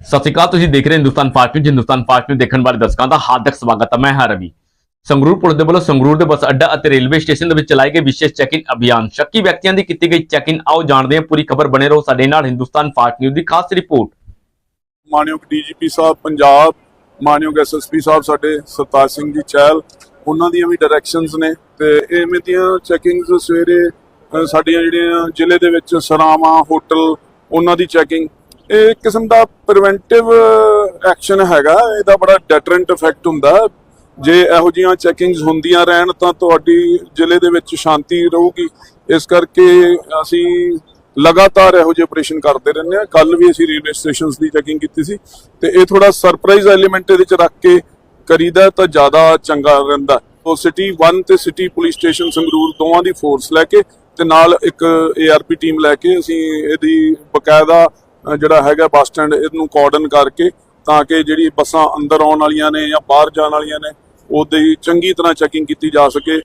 ਸਤਿ ਸ਼੍ਰੀ ਅਕਾਲ, ਤੁਸੀਂ ਦੇਖ ਰਹੇ Hindustan fast news. Hindustan fast news ਦੇਖਣ ਵਾਲੇ ਦਰਸ਼ਕਾਂ ਦਾ ਹਾਰਦਿਕ ਸਵਾਗਤ ਹੈ। ਮੈਂ ਹਾਂ ਰਵੀ। ਸੰਗਰੂਰ ਪੁਲਿਸ ਦੇ ਵੱਲੋਂ ਸੰਗਰੂਰ ਦੇ ਬੱਸ ਅੱਡਾ ਅਤੇ ਰੇਲਵੇ ਸਟੇਸ਼ਨ ਦੇ ਵਿੱਚ ਚਲਾਏ ਗਏ ਵਿਸ਼ੇਸ਼ ਚੈਕਿੰਗ ਅਭਿਆਨ। ਸ਼ੱਕੀ ਵਿਅਕਤੀਆਂ ਦੀ ਕੀਤੀ ਗਈ ਚੈਕਿੰਗ ਆਓ ਜਾਣਦੇ ਹਾਂ, ਪੂਰੀ ਖਬਰ ਬਣੇ ਰਹੋ ਸਾਡੇ ਨਾਲ ਹਿੰਦੁਸਤਾਨ ਫਾਸਟ ਨਿਊਜ਼ ਦੀ ਖਾਸ ਰਿਪੋਰਟ। ਮਾਨਯੋਗ ਡੀਜੀਪੀ ਸਾਹਿਬ, ਪੰਜਾਬ, ਮਾਨਯੋਗ ਐਸਐਸਪੀ ਸਾਹਿਬ ਸਾਡੇ, ਸਰਤਾਜ ਸਿੰਘ ਜੀ ਚਹਿਲ, ਉਹਨਾਂ ਦੀਆਂ ਵੀ ਡਾਇਰੈਕਸ਼ਨਸ ਨੇ ਤੇ ਇਵੇਂ ਦੀਆਂ ਚੈਕਿੰਗਸ ਸਵੇਰੇ ਸਾਡੀਆਂ ਜਿਹੜੀਆਂ ਜ਼ਿਲ੍ਹੇ ਦੇ ਵਿੱਚ ਸਰਾਵਾਂ, ਹੋਟਲ, ਉਹਨਾਂ ਦੀ ਚੈਕਿੰਗ ਇਹ ਕਿਸਮ ਦਾ ਪ੍ਰੀਵੈਂਟਿਵ ਐਕਸ਼ਨ ਹੈਗਾ। ਇਹਦਾ ਬੜਾ ਡੈਟਰੈਂਟ ਇਫੈਕਟ ਹੁੰਦਾ। ਜੇ ਇਹੋ ਜਿਹੀਆਂ ਚੈਕਿੰਗਸ ਹੁੰਦੀਆਂ ਰਹਿਣ, ਤਾਂ ਤੁਹਾਡੀ ਜ਼ਿਲ੍ਹੇ ਦੇ ਵਿੱਚ ਸ਼ਾਂਤੀ ਰਹੂਗੀ। ਇਸ ਕਰਕੇ ਅਸੀਂ ਲਗਾਤਾਰ ਇਹੋ ਜਿਹੇ ਆਪਰੇਸ਼ਨ ਕਰਦੇ ਰਹਿੰਦੇ ਆ ਕੱਲ ਵੀ ਅਸੀਂ ਰੇਲਵੇ ਸਟੇਸ਼ਨਸ ਦੀ ਚੈਕਿੰਗ ਕੀਤੀ ਸੀ। ਤੇ ਇਹ ਥੋੜਾ ਸਰਪ੍ਰਾਈਜ਼ ਐਲੀਮੈਂਟ ਇਹਦੇ ਚ ਰੱਖ ਕੇ ਕਰੀਦਾ ਤਾਂ ਜ਼ਿਆਦਾ ਚੰਗਾ ਰਹਿੰਦਾ। ਉਹ ਸਿਟੀ 1 ਤੇ ਸਿਟੀ ਪੁਲਿਸ ਸਟੇਸ਼ਨ ਸੰਗਰੂਰ ਦੋਵਾਂ ਦੀ ਫੋਰਸ ਲੈ ਕੇ ਤੇ ਨਾਲ ਇੱਕ ਏਆਰਪੀ ਟੀਮ ਲੈ ਕੇ ਅਸੀਂ ਇਹਦੀ ਬਕਾਇਦਾ ਜਿਹੜਾ ਹੈਗਾ ਬੱਸ ਸਟੈਂਡ, ਇਹਨੂੰ ਕੋਰਡਨ ਕਰਕੇ ਤਾਂ ਕਿ ਜਿਹੜੀ ਬੱਸਾਂ ਅੰਦਰ ਆਉਣ ਵਾਲੀਆਂ ਨੇ ਜਾਂ ਬਾਹਰ ਜਾਣ ਵਾਲੀਆਂ ਨੇ, ਉਹਦੀ ਚੰਗੀ ਤਰ੍ਹਾਂ ਚੈਕਿੰਗ ਕੀਤੀ ਜਾ ਸਕੇ।